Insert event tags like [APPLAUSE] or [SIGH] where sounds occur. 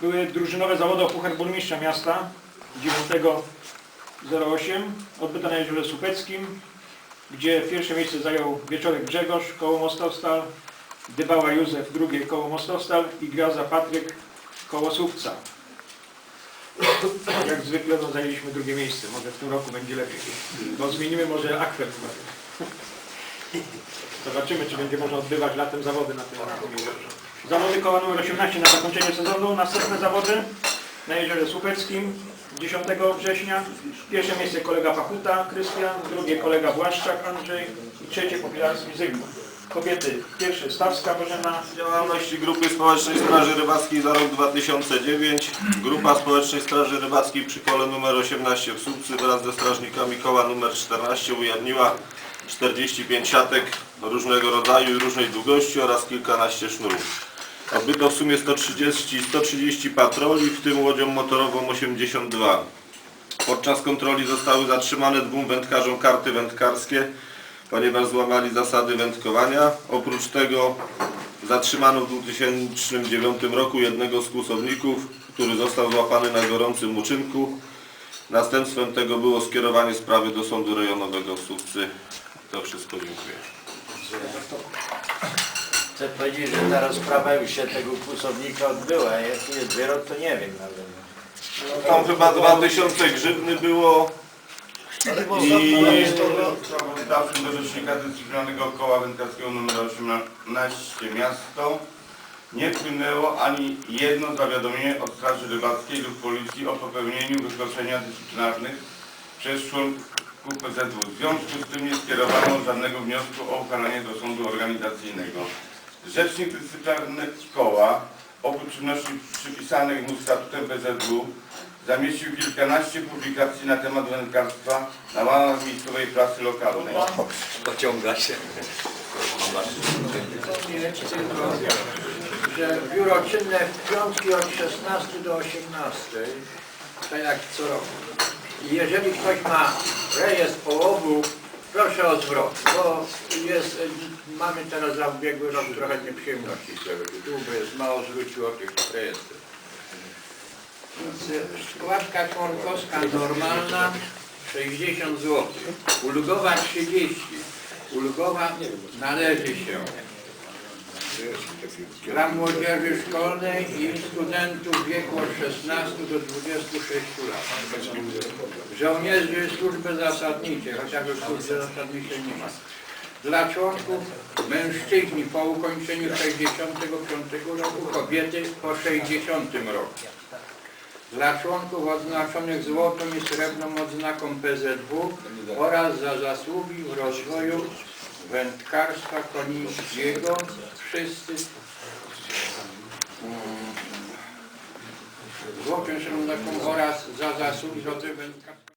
były drużynowe zawody o Puchar Burmistrza Miasta 9.08 odbyte na Jeziorze Słupeckim, gdzie pierwsze miejsce zajął Wieczorek Grzegorz, koło Mostostal, Dybała Józef, drugie koło Mostostal i Graza Patryk, koło Słupca. [CLEARS THROAT] Jak zwykle no, zajęliśmy drugie miejsce, może w tym roku będzie lepiej, bo zmienimy może akwet. Zobaczymy, czy będzie można odbywać latem zawody na tym, jeziorze. Zawody koła numer 18 na zakończenie sezonu. Następne zawody na Jeziorze Słupeckim 10 września. Pierwsze miejsce kolega Pachuta, Krystian, drugie kolega Błaszczak, Andrzej i trzecie Popilarski Zygmunt. Kobiety pierwsze Stawska Bożena, Działalności Grupy Społecznej Straży Rybackiej za rok 2009. Grupa Społecznej Straży Rybackiej przy kole numer 18 w Słupcy wraz ze strażnikami koła numer 14 ujawniła 45 siatek różnego rodzaju i różnej długości oraz kilkanaście sznurów. Odbyto w sumie 130, 130 patroli, w tym łodzią motorową 82. Podczas kontroli zostały zatrzymane dwóm wędkarzom karty wędkarskie, ponieważ złamali zasady wędkowania. Oprócz tego zatrzymano w 2009 roku jednego z kłusowników, który został złapany na gorącym uczynku. Następstwem tego było skierowanie sprawy do Sądu Rejonowego w Słupcy. To wszystko dziękuję. Chcę powiedzieć, że ta rozprawa już się tego kłusownika odbyła. Jaki jest wyrok, to nie wiem nawet. Tam chyba 2000 grzywny było i do Rzecznika Dyscyplinarnego Koła Wędkarskiego nr 18 Miasto nie wpłynęło ani jedno zawiadomienie od Straży Rybackiej lub Policji o popełnieniu wykroczenia dyscyplinarnych przez członków PZW. W związku z tym nie skierowano żadnego wniosku o uchalenie do sądu organizacyjnego. Rzecznik Dyscyplinarny Koła oprócz czynności przypisanych mu statutem PZW zamieścił kilkanaście publikacji na temat wędkarstwa na łamach miejscowej prasy lokalnej. Pociąga się. że biuro czynne w piątki od 16 do 18, tak jak co roku. I jeżeli ktoś ma rejestr połowu, proszę o zwrot, bo jest, mamy teraz za ubiegły rok trochę nieprzyjemności z jest mało zwróciło tych. Więc Składka członkowska normalna 60 zł, ulgowa 30, ulgowa należy się dla młodzieży szkolnej i studentów wieku od 16 do 26 lat. Żołnierzy służby zasadniczej, chociaż w służbie zasadniczej nie ma. Dla członków mężczyźni po ukończeniu 65 roku, kobiety po 60 roku. Dla członków odznaczonych złotą i srebrną odznaką PZW oraz za zasługi w rozwoju wędkarstwa konińskiego. Wszyscy mm, złotą średnią oraz za zasługi w rozwoju wędkarstwa